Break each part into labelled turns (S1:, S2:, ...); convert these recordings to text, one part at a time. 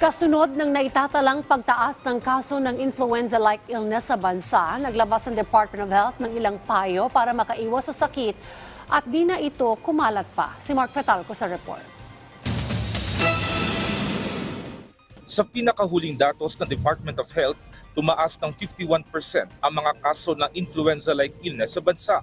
S1: Kasunod ng naitatalang pagtaas ng kaso ng influenza-like illness sa bansa, naglabas ang Department of Health ng ilang payo para makaiwas sa sakit at di na ito kumalat pa. Si Mark Fetalco sa report.
S2: Sa pinakahuling datos ng Department of Health, tumaas ng 51% ang mga kaso ng influenza-like illness sa bansa.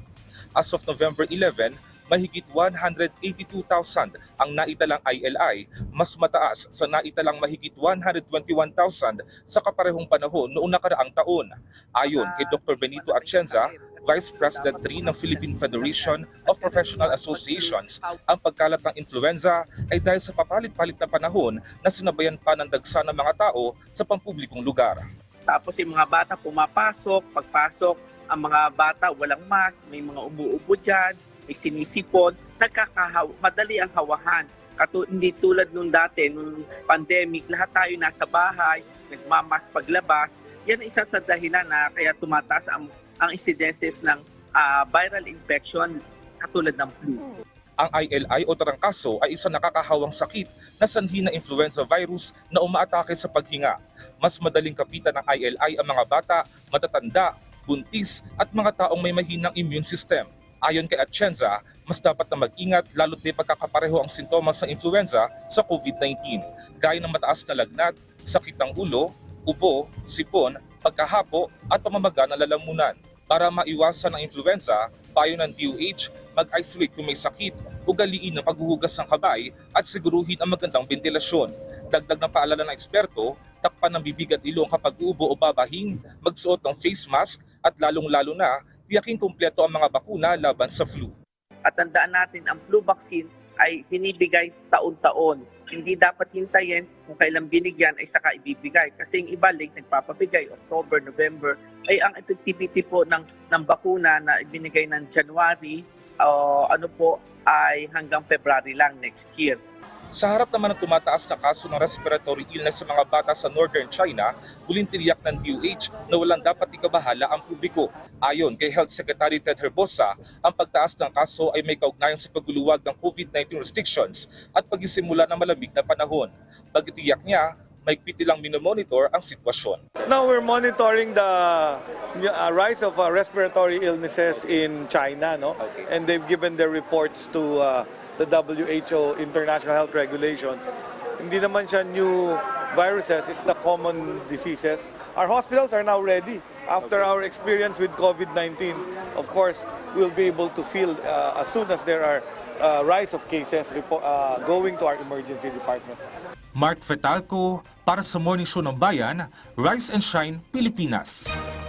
S2: As of November 11, mahigit 182,000 ang naitalang ILI, mas mataas sa naitalang mahigit 121,000 sa kaparehong panahon noong nakaraang taon. Ayon kay Dr. Benito Atienza, Vice President 3 ng Philippine Federation of Professional Associations, ang pagkalat ng influenza ay dahil sa papalit-palit na panahon na sinabayan pa ng dagsa ng mga tao sa pampublikong lugar.
S3: Tapos yung mga bata pumapasok, pagpasok, ang mga bata walang mask, may mga umuubo dyan, may sinisipon, nagkakahaw, madali ang hawahan. Katu hindi tulad nung dati, nung pandemic, lahat tayo nasa bahay, nagmamas paglabas. Yan isa sa dahilan na kaya tumataas ang, ang incidences ng ah, viral infection katulad ng flu.
S2: Ang ILI o tarangkaso ay isang nakakahawang sakit na sanhi ng influenza virus na umaatake sa paghinga. Mas madaling kapitan ng ILI ang mga bata, matatanda, buntis at mga taong may mahinang immune system. Ayon kay Atienza, mas dapat na mag-ingat lalo't may pagkakapareho ang sintomas ng influenza sa COVID-19, gaya ng mataas na lagnat, sakit ng ulo, ubo, sipon, pagkahapo at pamamaga ng lalamunan. Para maiwasan ang influenza, payo ng DOH, mag-isolate kung may sakit, ugaliin ang paghuhugas ng kabay at siguruhin ang magandang ventilasyon. Dagdag ng paalala ng eksperto, takpan ng bibig at ilong kapag uubo o babahing, magsuot ng face mask at lalong-lalo na, tiyaking kumpleto ang mga bakuna laban sa flu.
S3: At tandaan natin, ang flu vaccine ay binibigay taon-taon. Hindi dapat hintayin kung kailan binigyan ay saka ibibigay. Kasi yung iba late nagpapabigay, October, November, ay ang effectivity po ng, ng bakuna na ibinigay ng January, o ano po, ay hanggang February lang next year.
S2: Sa harap naman ng tumataas na kaso ng respiratory illness sa mga bata sa northern China, muling tiniyak ng DOH na walang dapat ikabahala ang publiko. Ayon kay Health Secretary Ted Herbosa, ang pagtaas ng kaso ay may kaugnayan sa pagluluwag ng COVID-19 restrictions at pagisimula ng malamig na panahon. Pagitiyak niya, may lang minomonitor ang sitwasyon.
S4: Now we're monitoring the uh, rise of uh, respiratory illnesses in China, no?
S2: Okay.
S4: And they've given their reports to uh, the WHO international health regulations. Hindi naman siya new viruses, it's the common diseases. Our hospitals are now ready. After our experience with COVID-19, of course, we'll be able to field uh, as soon as there are uh, rise of cases uh, going to our emergency department.
S2: Mark Fetalco para sa Morning Show ng Bayan, Rise and Shine, Pilipinas.